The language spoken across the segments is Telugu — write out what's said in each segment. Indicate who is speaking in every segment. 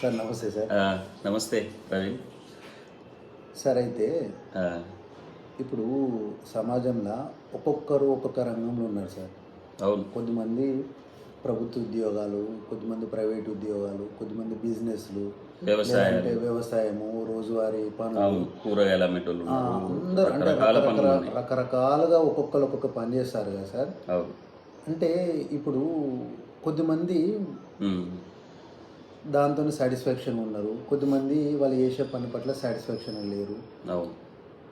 Speaker 1: సార్ నమస్తే సార్.
Speaker 2: నమస్తే ప్రవీణ్.
Speaker 1: సార్ అయితే ఇప్పుడు సమాజంలో ఒక్కొక్కరు ఒక్కొక్క రంగంలో ఉన్నారు సార్.
Speaker 2: అవును.
Speaker 1: కొద్దిమంది ప్రభుత్వ ఉద్యోగాలు కొద్దిమంది ప్రైవేట్ ఉద్యోగాలు కొద్దిమంది బిజినెస్లు
Speaker 2: వ్యవసాయం.
Speaker 1: లేదంటే వ్యవసాయము రోజువారీ పనులు.
Speaker 2: కూరగాయలు.
Speaker 1: అందరూ అంటే రకరకాలుగా ఒక్కొక్కరు ఒక్కొక్క పని చేస్తారు కదా సార్. అంటే ఇప్పుడు కొద్దిమంది దాంతో సాటిస్ఫాక్షన్ ఉన్నారు. కొద్దిమంది వాళ్ళు చేసే పని పట్ల సాటిస్ఫాక్షన్ లేరు.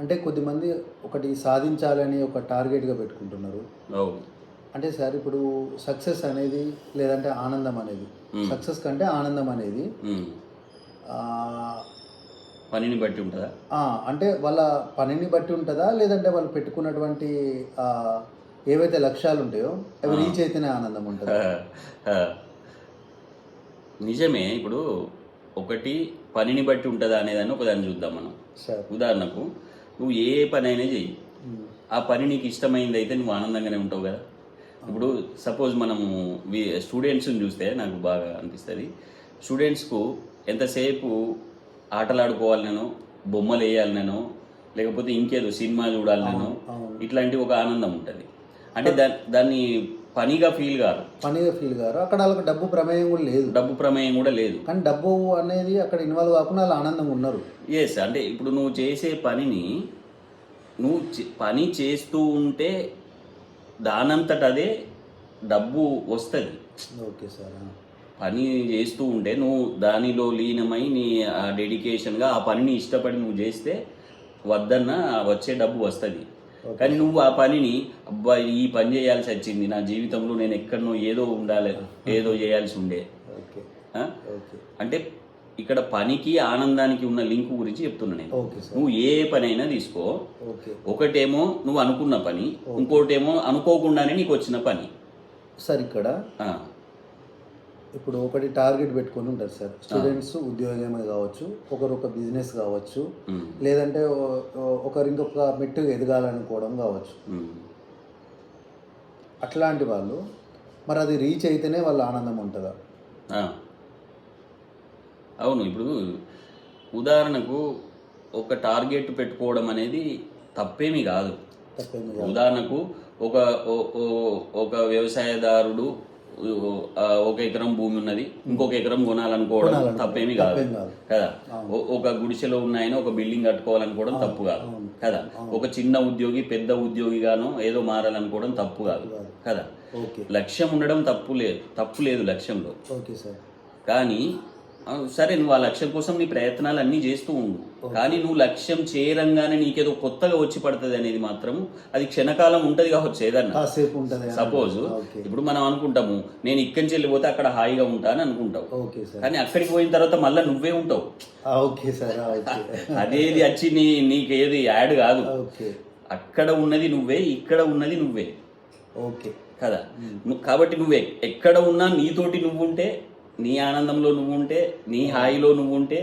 Speaker 1: అంటే కొద్దిమంది ఒకటి సాధించాలని ఒక టార్గెట్గా పెట్టుకుంటున్నారు. అంటే సార్ ఇప్పుడు సక్సెస్ అనేది లేదంటే ఆనందం అనేది. సక్సెస్ కంటే ఆనందం అనేది
Speaker 2: పనిని బట్టి ఉంటుందా?
Speaker 1: అంటే వాళ్ళ పనిని బట్టి ఉంటుందా? లేదంటే వాళ్ళు పెట్టుకున్నటువంటి ఏవైతే లక్ష్యాలు ఉంటాయో అవి రీచ్ అయితేనే ఆనందం ఉంటుందా?
Speaker 2: నిజమే ఇప్పుడు ఒకటి పనిని బట్టి ఉంటుందా అనేదాన్ని ఒకదాన్ని చూద్దాం మనం. ఉదాహరణకు నువ్వు ఏ పని అయినా చెయ్యి. ఆ పని నీకు ఇష్టమైంది అయితే నువ్వు ఆనందంగానే ఉంటావు కదా. ఇప్పుడు సపోజ్ మనము స్టూడెంట్స్ని చూస్తే నాకు బాగా అనిపిస్తుంది. స్టూడెంట్స్కు ఎంతసేపు ఆటలు ఆడుకోవాలి నేను బొమ్మలు వేయాలి నేను లేకపోతే ఇంకేదో సినిమా చూడాలి నేను
Speaker 1: అవును.
Speaker 2: ఇట్లాంటి ఒక ఆనందం ఉంటుంది. అంటే దా దాన్ని పనిగా ఫీల్ కాదు.
Speaker 1: పనిగా ఫీల్ గారు అక్కడ వాళ్ళకి డబ్బు ప్రమేయం కూడా లేదు.
Speaker 2: డబ్బు ప్రమేయం కూడా లేదు.
Speaker 1: కానీ డబ్బు అనేది అక్కడ ఇన్వాల్వ్ కాకుండా వాళ్ళు ఆనందంగా ఉన్నారు.
Speaker 2: ఎస్ అంటే ఇప్పుడు నువ్వు చేసే పనిని నువ్వు పని చేస్తూ ఉంటే దానంతట అదే డబ్బు వస్తుంది.
Speaker 1: Okay sir.
Speaker 2: పని చేస్తూ ఉంటే నువ్వు దానిలో లీనమై నీ ఆ డెడికేషన్గా ఆ పనిని ఇష్టపడి నువ్వు చేస్తే వద్దన్న వచ్చే డబ్బు వస్తుంది. కానీ నువ్వు ఆ పనిని అబ్బా ఈ పని చేయాల్సి వచ్చింది. నా జీవితంలో నేను ఎక్కడనో ఏదో ఉండాలి ఏదో చేయాల్సి ఉండే. అంటే ఇక్కడ పనికి ఆనందానికి ఉన్న లింక్ గురించి చెప్తున్నా నేను. నువ్వు ఏ పని అయినా తీసుకో ఒకటేమో నువ్వు అనుకున్న పని ఇంకోటేమో అనుకోకుండానే నీకు వచ్చిన పని.
Speaker 1: సార్ ఇక్కడ ఇప్పుడు ఒకటి టార్గెట్ పెట్టుకొని ఉంటారు సార్. స్టూడెంట్స్ ఉద్యోగమే కావచ్చు ఒకరు ఒక బిజినెస్ కావచ్చు లేదంటే ఒకరు ఇంకొక మెట్టు ఎదగాలనుకోవడం కావచ్చు. అట్లాంటి వాళ్ళు మరి అది రీచ్ అయితేనే వాళ్ళ ఆనందం ఉంటుందా.
Speaker 2: అవును ఇప్పుడు ఉదాహరణకు ఒక టార్గెట్ పెట్టుకోవడం అనేది తప్పేమీ కాదు. ఉదాహరణకు ఒక ఒక వ్యవసాయదారుడు ఒక ఎకరం భూమి ఉన్నది. ఇంకొక ఎకరం కొనాలనుకోవడం తప్పేమీ కాదు.
Speaker 1: కాదు.
Speaker 2: ఒక గుడిసెలో ఉన్నాయన ఒక బిల్డింగ్ కట్టుకోవాలనుకోవడం తప్పు కాదు. కదా? ఒక చిన్న ఉద్యోగి పెద్ద ఉద్యోగిగానో ఏదో మారాలనుకోవడం తప్పు కాదు. కదా. లక్ష్యం ఉండడం తప్పు లేదు తప్పు లేదు లక్ష్యంలో. కానీ సరే నువ్వు ఆ లక్ష్యం కోసం నీ ప్రయత్నాలు అన్నీ చేస్తూ ఉండు. కానీ నువ్వు లక్ష్యం చేరంగానే నీకేదో కొత్తగా వచ్చి పడుతుంది అనేది మాత్రం అది క్షణకాలం ఉంటది కావచ్చు ఏదన్నా. సపోజ్ ఇప్పుడు మనం అనుకుంటాము నేను ఇక్కడి నుంచి వెళ్ళిపోతే అక్కడ హాయిగా ఉంటా అని అనుకుంటావు.
Speaker 1: Okay sir.
Speaker 2: కానీ అక్కడికి పోయిన తర్వాత మళ్ళీ నువ్వే ఉంటావు. అదేది వచ్చి నీ నీకేది యాడ్ కాదు. అక్కడ ఉన్నది నువ్వే ఇక్కడ ఉన్నది నువ్వే.
Speaker 1: ఓకే.
Speaker 2: కదా? నువ్వు కాబట్టి నువ్వు ఎక్- ఎక్కడ ఉన్నా నీతోటి నువ్వు ఉంటే నీ ఆనందంలో నువ్వు ఉంటే నీ హాయిలో నువ్వు ఉంటే?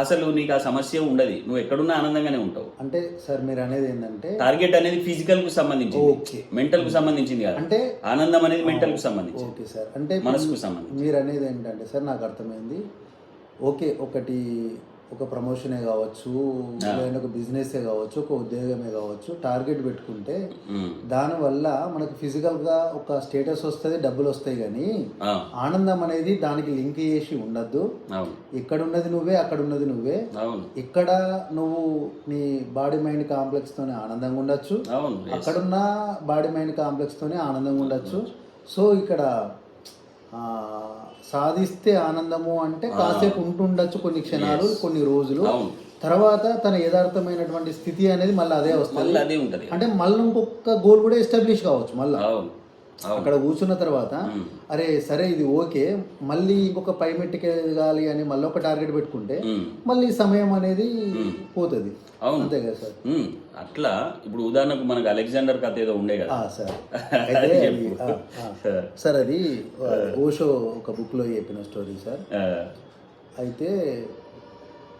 Speaker 2: అసలు నీకు ఆ సమస్య ఉండదు. నువ్వు ఎక్కడున్నా ఆనందంగానే ఉంటావు.
Speaker 1: అంటే సార్ మీరు అనేది ఏంటంటే
Speaker 2: టార్గెట్ అనేది ఫిజికల్కు సంబంధించింది.
Speaker 1: ఓకే.
Speaker 2: మెంటల్కు సంబంధించింది కాదు.
Speaker 1: అంటే
Speaker 2: ఆనందం అనేది మెంటల్కు సంబంధించింది.
Speaker 1: Okay sir. అంటే
Speaker 2: మనసుకు సంబంధించి
Speaker 1: మీరు అనేది ఏంటంటే సార్ నాకు అర్థమైంది. ఓకే ఒకటి ఒక ప్రమోషనే కావచ్చు లేదంటే ఒక బిజినెసే కావచ్చు ఒక ఉద్యోగమే కావచ్చు టార్గెట్ పెట్టుకుంటే. దానివల్ల మనకు ఫిజికల్గా ఒక స్టేటస్ వస్తుంది డబ్బులు వస్తాయి కానీ ఆనందం అనేది దానికి లింక్ చేసి ఉండద్దు. ఇక్కడ ఉన్నది నువ్వే అక్కడ ఉన్నది నువ్వే ఇక్కడ నువ్వు నీ బాడీ మైండ్ కాంప్లెక్స్ తోనే ఆనందంగా ఉండొచ్చు. అక్కడున్న బాడీ మైండ్ కాంప్లెక్స్ తోనే ఆనందంగా ఉండొచ్చు. సో ఇక్కడ ఆ, సాధిస్తే ఆనందము అంటే కాసేపు ఉంటుండొచ్చు కొన్ని క్షణాలు కొన్ని రోజులు. తర్వాత తన యథార్థమైనటువంటి స్థితి అనేది మళ్ళీ అదే వస్తుంది.
Speaker 2: అదే ఉంటది.
Speaker 1: అంటే మళ్ళీ ఇంకొక గోల్ కూడా ఎస్టాబ్లిష్ కావచ్చు మళ్ళీ. అక్కడ కూర్చున్న తర్వాత అరే సరే ఇది ఓకే. మళ్ళీ ఇంకొక పై మెట్టుకి ఎదగాలి అని మళ్ళీ ఒక టార్గెట్ పెట్టుకుంటే. మళ్ళీ సమయం అనేది పోతుంది.
Speaker 2: అవును.
Speaker 1: అంతే కదా సార్.
Speaker 2: అట్లా ఇప్పుడు ఉదాహరణకు మనకు అలెగ్జాండర్ కథ ఏదో ఉండే కదా
Speaker 1: సార్. సార్. అది ఓషో ఒక బుక్లో చెప్పిన స్టోరీ సార్. అయితే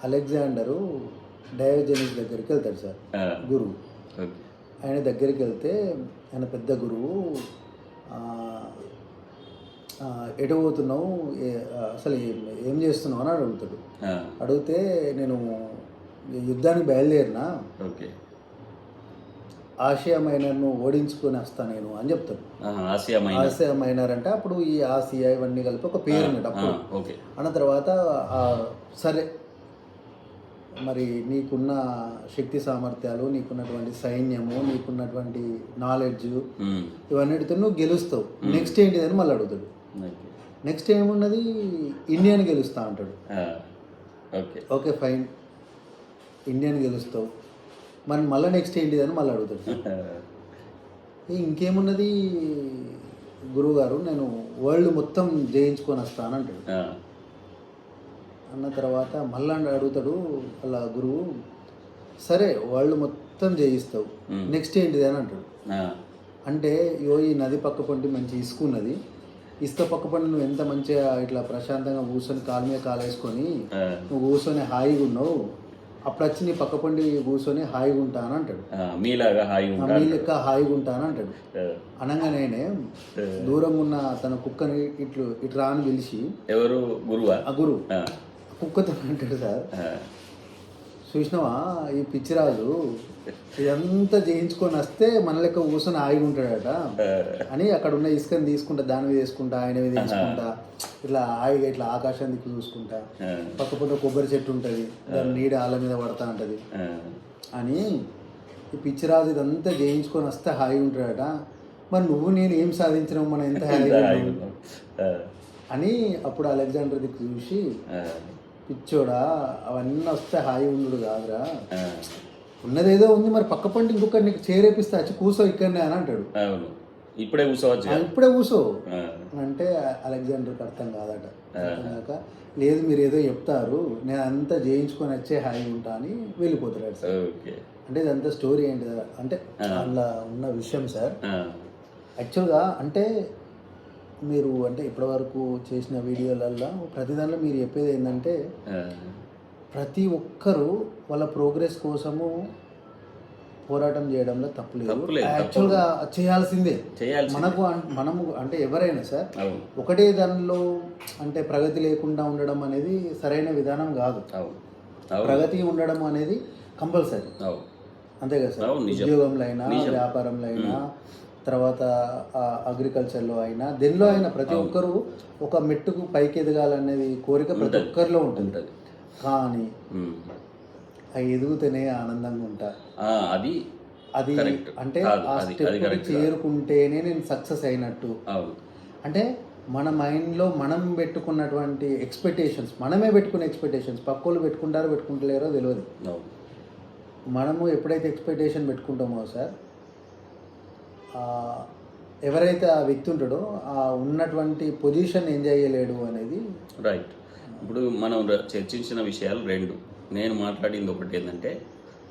Speaker 1: అలెగ్జాండరు డయోజెనిస్ దగ్గరికి వెళ్తాడు సార్. గురువు. ఆయన దగ్గరికి వెళ్తే ఆయన పెద్ద గురువు ఆ, అసలు ఏం- చేస్తున్నావు అని అడుగుతాడు. అడిగితే నేను యుద్ధానికి బయలుదేరినా
Speaker 2: ఓకే.
Speaker 1: ఆసియా మైనర్ను ఓడించుకొని వస్తా నేను అని చెప్తాడు
Speaker 2: ఆసియా మైనర్.
Speaker 1: అంటే అప్పుడు ఈ ఆసియా ఇవన్నీ కలిపి ఒక పేరు అప్పుడు.
Speaker 2: ఓకే.
Speaker 1: అన్న తర్వాత సరే. మరి నీకున్న శక్తి సామర్థ్యాలు నీకున్నటువంటి సైన్యము నీకున్నటువంటి నాలెడ్జ్
Speaker 2: ఉమ్,
Speaker 1: ఇవన్నిటితో నువ్వు గెలుస్తావు. నెక్స్ట్ ఏంటిదని మళ్ళీ అడుగుతాడు. నెక్స్ట్ ఏమున్నది? ఇండియాని గెలుస్తా అంటాడు.
Speaker 2: ఓకే.
Speaker 1: ఫైన్ ఇండియాని గెలుస్తావు మరి మళ్ళీ నెక్స్ట్ ఏంటిదని మళ్ళీ అడుగుతాడు. ఇంకేమున్నది? గురువుగారు నేను వరల్డ్ మొత్తం జయించుకొని వస్తాను అంటాడు. అన్న తర్వాత మళ్ళా అడుగుతాడు అలా గురువు సరే వరల్డ్ మొత్తం జయిస్తావు. నెక్స్ట్ ఏంటిది అని అంటాడు. అంటే యో ఈ నది పక్క పంటి మంచి ఇసుక ఉన్నది. ఇసుక పక్క పండి నువ్వు ఎంత మంచిగా ఇట్లా ప్రశాంతంగా కూర్చొని కాలు మీద కాలు వేసుకొని
Speaker 2: ఆ,
Speaker 1: నువ్వు కూర్చొని హాయిగా ఉన్నావు. అప్పుడు వచ్చి నీ పక్క పండి కూర్చొని హాయిగా ఉంటా అని అంటాడు
Speaker 2: మీలాగా హాయిగా ఉంటా
Speaker 1: మీ లెక్క హాయిగా ఉంటా అని అంటాడు అనగానే దూరం ఉన్న తన కుక్కని ఇట్లు ఇటు రా అని పిలిచి
Speaker 2: ఎవరు? గురువా?
Speaker 1: ఆ గురువు. కుక్కతో అంటాడు సార్. చూసినావా? ఈ పిచ్చిరాజు ఇదంతా చేయించుకొని వస్తే మన లెక్క కూర్చొని ఆగి ఉంటాడట. అని అక్కడ ఉన్న ఇసుకని తీసుకుంటా దాని మీద వేసుకుంటా ఆయన మీద వేసుకుంటా ఇట్లా హాయిగా ఇట్లా ఆకాశం దిక్కు చూసుకుంటా. పక్క పక్క కొబ్బరి చెట్టు ఉంటుంది దాని నీడ ఆళ్ళ మీద పడతా ఉంటుంది. అని ఈ పిచ్చిరాజు ఇదంతా చేయించుకొని వస్తే హాయిగా ఉంటాడట. మరి నువ్వు నేను ఏం సాధించినావు మనం ఎంత హాయిగా అని అప్పుడు అలెగ్జాండర్ దిక్కు చూసి పిచ్చోడా అవన్నీ వస్తే హాయి ఉండు కాదురా. ఉన్నదేదో ఉంది మరి పక్క పంట ఇంకొక నీకు చేరేపిస్తే వచ్చి కూసో ఇక్కడనే అని అంటాడు.
Speaker 2: అవును. ఇప్పుడే
Speaker 1: "ఆ, ఇప్పుడే కూసో. అంటే అలెగ్జాండర్కి అర్థం కాదట. కాక లేదు మీరు ఏదో చెప్తారు నేను అంతా చేయించుకొని వచ్చే హాయి ఉంటా అని వెళ్ళిపోతాడు సార్. అంటే ఇదంతా స్టోరీ ఏంటి? అంటే అందులో ఉన్న విషయం సార్. యాక్చువల్గా అంటే మీరు అంటే ఇప్పటివరకు చేసిన వీడియోలల్లో ప్రతి దానిలో మీరు చెప్పేది ఏంటంటే ప్రతి ఒక్కరూ వాళ్ళ ప్రోగ్రెస్ కోసము పోరాటం చేయడంలో తప్పు లేదు.
Speaker 2: తప్పులేదు,
Speaker 1: యాక్చువల్గా చేయాల్సిందే.
Speaker 2: చేయాల్సి
Speaker 1: మనకు మనము అంటే ఎవరైనా సార్ ఒకటే దానిలో అంటే ప్రగతి లేకుండా ఉండడం అనేది సరైన విధానం కాదు. ప్రగతి ఉండడం అనేది కంపల్సరీ. అంతే కదా సార్. ఉద్యోగంలో అయినా. వ్యాపారంలో అయినా తర్వాత అగ్రికల్చర్లో అయినా దేనిలో అయినా ప్రతి ఒక్కరూ ఒక మెట్టుకు పైకి ఎదగాలనేది కోరిక ప్రతి. ఒక్కరిలో ఉంటుంది కానీ. ఆ ఎదుగుతూనే ఆనందంగా ఉంటా
Speaker 2: అది
Speaker 1: అది. అంటే ఆ స్టెప్. చేరుకుంటేనే నేను సక్సెస్ అయినట్టు అంటే మన మైండ్లో మనం పెట్టుకున్నటువంటి ఎక్స్పెక్టేషన్స్ మనమే పెట్టుకునే ఎక్స్పెక్టేషన్స్ పక్కోళ్ళు పెట్టుకుంటారో పెట్టుకుంటలేరో తెలియదు మనము ఎప్పుడైతే ఎక్స్పెక్టేషన్ పెట్టుకుంటామో సార్ ఎవరైతే ఆ వ్యక్తి ఉంటాడో ఆ ఉన్నటువంటి పొజిషన్ ఎంజాయ్ చేయలేడు అనేది.
Speaker 2: రైట్ ఇప్పుడు మనం చర్చించిన విషయాలు రెండు. నేను మాట్లాడింది ఒకటి ఏంటంటే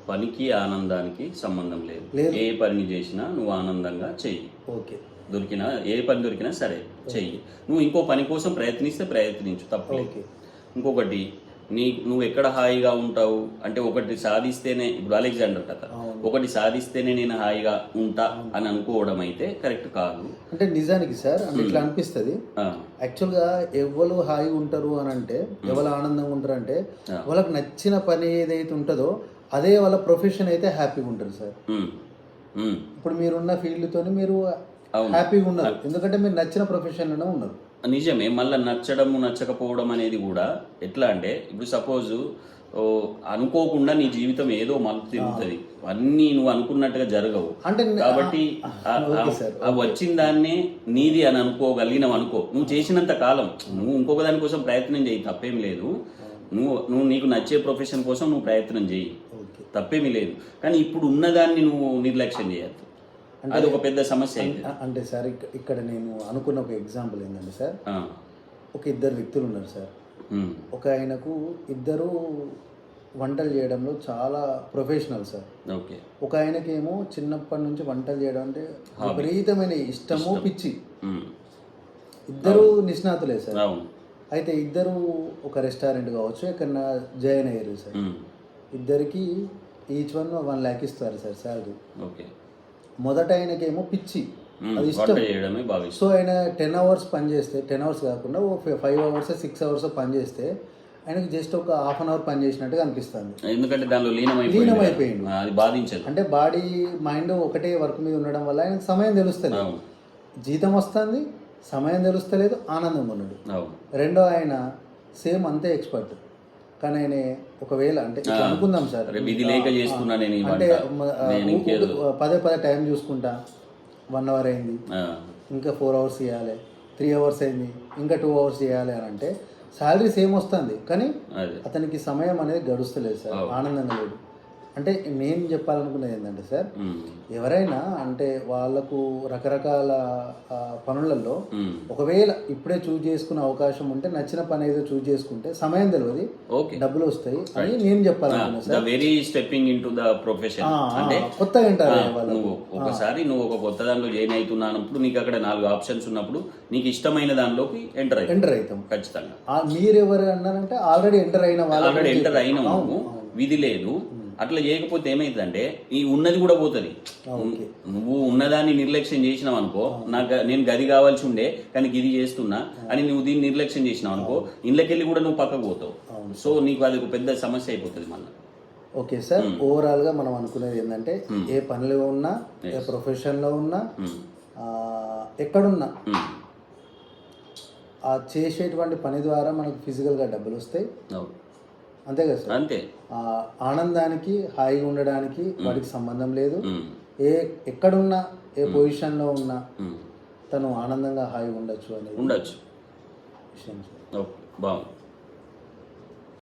Speaker 2: పనికి ఆనందానికి సంబంధం లేదు. ఏ పని చేసినా నువ్వు ఆనందంగా చెయ్యి.
Speaker 1: ఓకే.
Speaker 2: దొరికినా ఏ పని దొరికినా సరే చెయ్యి. నువ్వు ఇంకో పని కోసం ప్రయత్నిస్తే ప్రయత్నించు తప్పలేదు
Speaker 1: ఓకే.
Speaker 2: ఇంకొకటి నీ నువ్వు ఎక్కడ హాయిగా ఉంటావు? అంటే ఒకటి సాధిస్తేనే ఇప్పుడు అలెగ్జాండర్ కథ. ఒకటి సాధిస్తేనే నేను హాయిగా ఉంటా అని అనుకోవడం అయితే కరెక్ట్ కాదు.
Speaker 1: అంటే నిజానికి సార్ అంటే ఇట్లా అనిపిస్తుంది. యాక్చువల్గా ఎవరు హాయిగా ఉంటారు అని అంటే ఎవరు ఆనందంగా ఉంటారు అంటే. వాళ్ళకి నచ్చిన పని ఏదైతే ఉంటుందో అదే వాళ్ళ ప్రొఫెషన్ అయితే హ్యాపీగా ఉంటారు సార్. ఇప్పుడు మీరున్న ఫీల్డ్తోని మీరు. హ్యాపీగా ఉన్నారు. ఎందుకంటే మీరు నచ్చిన ప్రొఫెషన్లోనే ఉన్నారు.
Speaker 2: నిజమే మళ్ళీ నచ్చడము నచ్చకపోవడం అనేది కూడా ఎట్లా అంటే ఇప్పుడు సపోజ్ అనుకోకుండా నీ జీవితం ఏదో మలుపు తిరుగుతుంది. అన్నీ నువ్వు అనుకున్నట్టుగా జరగవు.
Speaker 1: అంటే
Speaker 2: కాబట్టి వచ్చిన దాన్నే నీది అని అనుకోగలిగినావు అనుకో. నువ్వు చేసినంత కాలం నువ్వు ఇంకొక దానికోసం ప్రయత్నం చేయి తప్పేం లేదు. నువ్వు నువ్వు నీకు నచ్చే ప్రొఫెషన్ కోసం నువ్వు ప్రయత్నం చేయి. తప్పేమీ లేదు. కానీ ఇప్పుడు ఉన్నదాన్ని నువ్వు నిర్లక్ష్యం చేయద్దు. అది ఒక పెద్ద సమస్య
Speaker 1: అంటే సార్ ఇక్క- ఇక్కడ నేను అనుకున్న ఒక ఎగ్జాంపుల్ ఏంటంటే సార్ ఒక ఇద్దరు వ్యక్తులు ఉన్నారు సార్. ఒక ఆయనకు ఇద్దరు వంటలు చేయడంలో చాలా ప్రొఫెషనల్ సార్.
Speaker 2: ఓకే.
Speaker 1: ఒక ఆయనకేమో చిన్నప్పటి నుంచి వంటలు చేయడం అంటే విపరీతమైన ఇష్టము పిచ్చి. ఇద్దరు నిష్ణాతులే సార్. అయితే ఇద్దరు ఒక రెస్టారెంట్ కావచ్చు ఎక్కడన్నా జాయిన్ అయ్యారు సార్. ఇద్దరికి ఈచ్ వన్ వన్ ల్యాక్ ఇస్తారు సార్ శాలరీ.
Speaker 2: ఓకే.
Speaker 1: మొదట ఆయనకేమో పిచ్చి. అది ఇష్టం. సో ఆయన టెన్ అవర్స్ పని చేస్తే టెన్ అవర్స్ కాకుండా ఓ ఫైవ్ అవర్స్ సిక్స్ అవర్స్ పని చేస్తే ఆయనకి జస్ట్ ఒక హాఫ్ అన్ అవర్ పని చేసినట్టుగా అనిపిస్తుంది.
Speaker 2: ఎందుకంటే దానిలో. కదా. అది బాధించదు.
Speaker 1: అంటే బాడీ మైండ్ ఒకటే వర్క్ మీద ఉండడం వల్ల ఆయనకు సమయం తెలుస్తలేదు.
Speaker 2: అవును.
Speaker 1: జీతం వస్తుంది సమయం తెలుస్తలేదు ఆనందంగా ఉన్నాడు రెండో ఆయన సేమ్ అంతే ఎక్స్పర్ట్. కానీ ఆయన ఒకవేళ అంటే అనుకుందాం సార్.
Speaker 2: ఇది లేక నేను
Speaker 1: అంటే పదే పదే టైం చూసుకుంటా. వన్ అవర్ అయింది. ఇంకా ఫోర్ అవర్స్ చేయాలి. త్రీ అవర్స్ అయింది. ఇంకా టూ అవర్స్ చేయాలి అని అంటే శాలరీ సేమ్ వస్తుంది? కానీ అతనికి సమయం అనేది గడుస్తలేదు సార్. ఆనందంగా లేదు. అంటే నేను చెప్పాలనుకున్నది ఏంటంటే సార్ ఎవరైనా అంటే వాళ్ళకు రకరకాల పనులలో ఒకవేళ ఇప్పుడే చూజ్ చేసుకునే అవకాశం ఉంటే నచ్చిన పని ఏదో చూజ్ చేసుకుంటే సమయం తెలియదు
Speaker 2: ఓకే.
Speaker 1: డబ్బులు వస్తాయి అని నేను చెప్పాలనుకున్నా
Speaker 2: the very stepping into the profession అంటే
Speaker 1: కొత్తగా వింటారు
Speaker 2: ఆ,
Speaker 1: వాళ్ళు.
Speaker 2: నువ్వు ఒకసారి నువ్వు ఒక కొత్త దానిలో జాయిన్ అవుతున్నప్పుడు నీకు అక్కడ నాలుగు ఆప్షన్స్ ఉన్నప్పుడు నీకు ఇష్టమైన దానిలోకి ఎంటర్
Speaker 1: ఎంటర్ అవుతాం
Speaker 2: ఖచ్చితంగా.
Speaker 1: ఆ, మీరెవరు అన్నారంటే ఆల్రెడీ ఎంటర్ అయిన వాళ్ళు
Speaker 2: ఆల్రెడీ ఎంటర్ అయినాము విధి లేదు. అట్లా చేయకపోతే ఏమైందంటే ఈ ఉన్నది కూడా పోతుంది. నువ్వు ఉన్నదాన్ని నిర్లక్ష్యం చేసినావు అనుకో నాకు నేను గది కావాల్సి ఉండే కానీ ఇది చేస్తున్నా అని నువ్వు దీన్ని నిర్లక్ష్యం చేసినావు అనుకో ఇళ్ళకెళ్ళి కూడా నువ్వు పక్కకు పోతావు. సో నీకు అది ఒక పెద్ద సమస్య అయిపోతుంది మళ్ళీ.
Speaker 1: Okay sir. ఓవరాల్గా మనం అనుకునేది ఏంటంటే ఏ పనిలో ఉన్నా ఏ ప్రొఫెషన్లో ఉన్నా ఎక్కడున్నా ఆ చేసేటువంటి పని ద్వారా మనకు ఫిజికల్గా డబ్బులు వస్తాయి అంతే కదా సార్?
Speaker 2: అంతే.
Speaker 1: ఆనందానికి హాయిగా ఉండడానికి వాటికి సంబంధం లేదు. ఏ ఎక్కడున్నా ఏ పొజిషన్లో ఉన్నా. తను ఆనందంగా హాయిగా ఉండొచ్చు అనేది
Speaker 2: ఉండొచ్చు.
Speaker 1: విషయం సార్.
Speaker 2: బాగుంది.